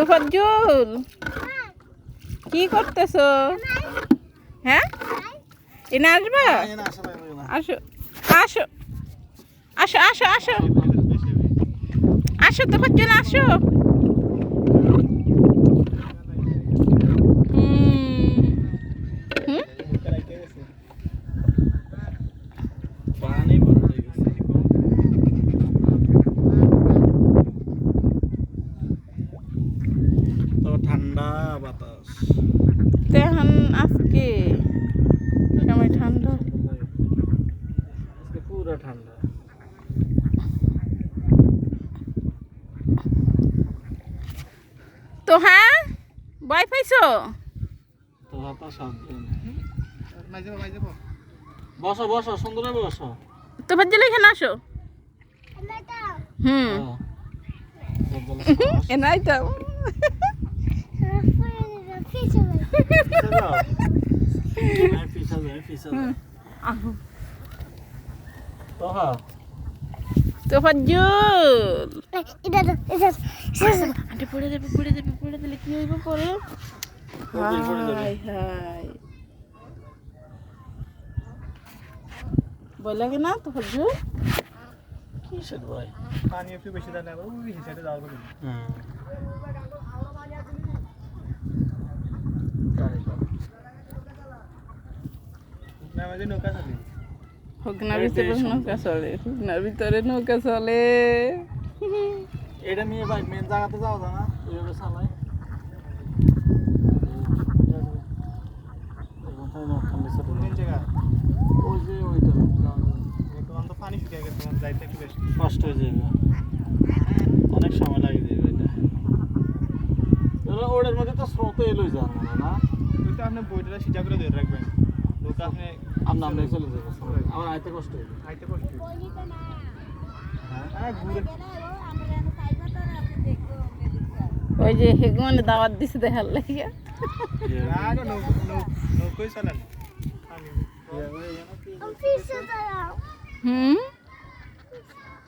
তোফাজ্জুল কি করতেছো? হ্যাঁ? এনে আসবা? আসো আসো। আসো আসো আসো। আসো তোফাজ্জুল আসো হুম হুম পানি ভরা হয়ে গেছে তো ঠান্ডা বাতাস। তেহান আজকে সময় ঠান্ডা। আজকে পুরো ঠান্ডা। তো হ্যাঁ ভয় পাইছো? তো বাতাস বসো বসো সুন্দর বসো। তোফাজ্জুল এখানে আসো। হুম। এনাই তো তোহা তোফাজ্জুল আন্টি পড়ে যাবে পড়ে যাবে পড়ে দিলে কি হইব পরে। হাই হাই ভয় লাগে না তোফাজ্জুল কিসের ভাই পানি একটু বেশি দেয় না ওই হিসাবে যাওয়া করুন হ্যাঁ না আমাদের নৌকা চালি হুকনার ভিতরে নৌকা চলে হুকনার ভিতরে নৌকা চলে। এটা নিয়ে ভাই মেন জায়গাতে যাওয়া যায় না চালাই কষ্ট হয়ে যাবে। অনেক সময় লাগে যাবে এটা ওটার মধ্যে তো স্রোত এলোই যাওয়ার মনে না। আপনি বইটা সিজা করে ধরে রাখবেন। নৌকা আপনি আমরা আমরা চলে যাব আমার আইতে কষ্ট হবে খাইতে কষ্ট হ্যাঁ? ওই যে হেগুমানে দাওয়াত দিছে দেখার লাগিয়া। না গো, নৌ- নৌ- নৌকোই চালান। পানি হুম?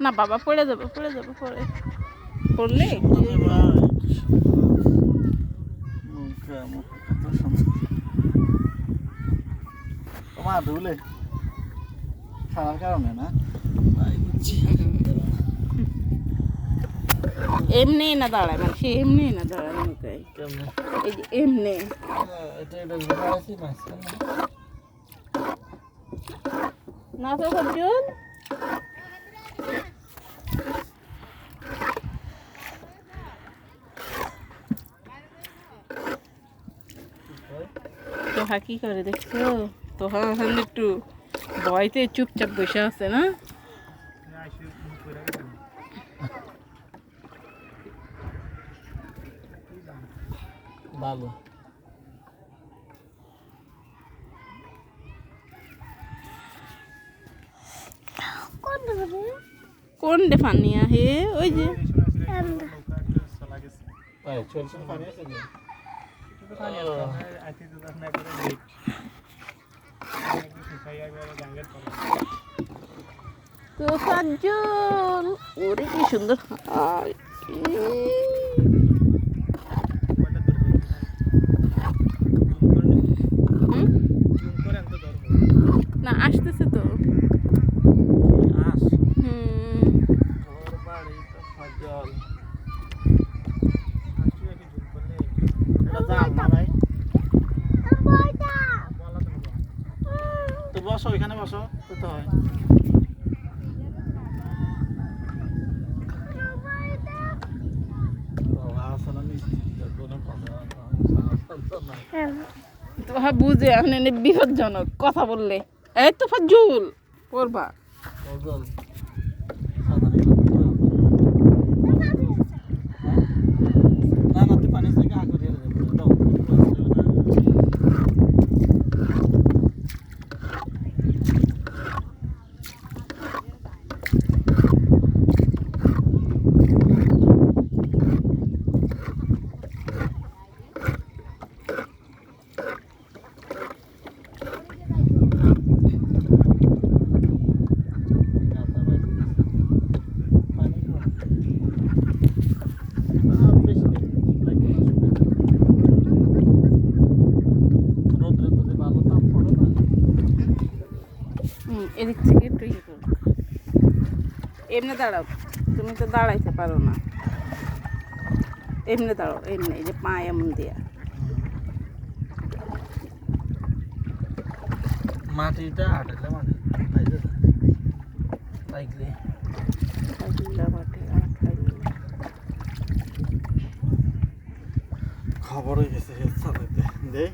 না বাবা পড়ে যাবে পড়ে যাবে পড়ে। পড়লে? তোমার ধুলে খাওয়ার কারণে না? এমনি না দাঁড়ায় মানে সে এমনি না দাঁড়ায় কেমনে? এই যে এমনি। না না তো সবজন কি করে দেখছ? তোহা এখন একটু ভয়তে চুপচাপ বসে আছে না? ভালো। কোন ডে পানি আহে? ওই যে। চলছে পানি আছে তো সাজ্জল ওরে কি সুন্দর হাই কয়টা ধরবো হুম? জুম করে আনতে ধরবো না আসতেছে তো আস হুম ওর বাড়ি তো সজল আসছি একটু জুম করলে এটা জাল না ভাই বলা তো না তো বসো এখানে বসো তো তো হয়। ও, আসলে মিষ্টি, কোনো কথা না। তো হ্যাঁ বুঝে এখন বিপজ্জনক কথা বললে। এই তো ফাজুল পড়বা সজল। সাঁতারে গেলে তো। হ্যাঁ? না না তুই পানি থেকে আগে ঢেলে দে, দাও, না। না, না। হুম, এদিক থেকে একটু ইয়ে করো। এমনি দাঁড়াও তুমি তো দাঁড়াইতে পারো না। এমনি দাঁড়াও এমনি এই যে পা এমন দিয়া। মাটিটা আটালে মানে মাটি আঠাইলে। খবর হয়ে গেছে চালাইতে দেখ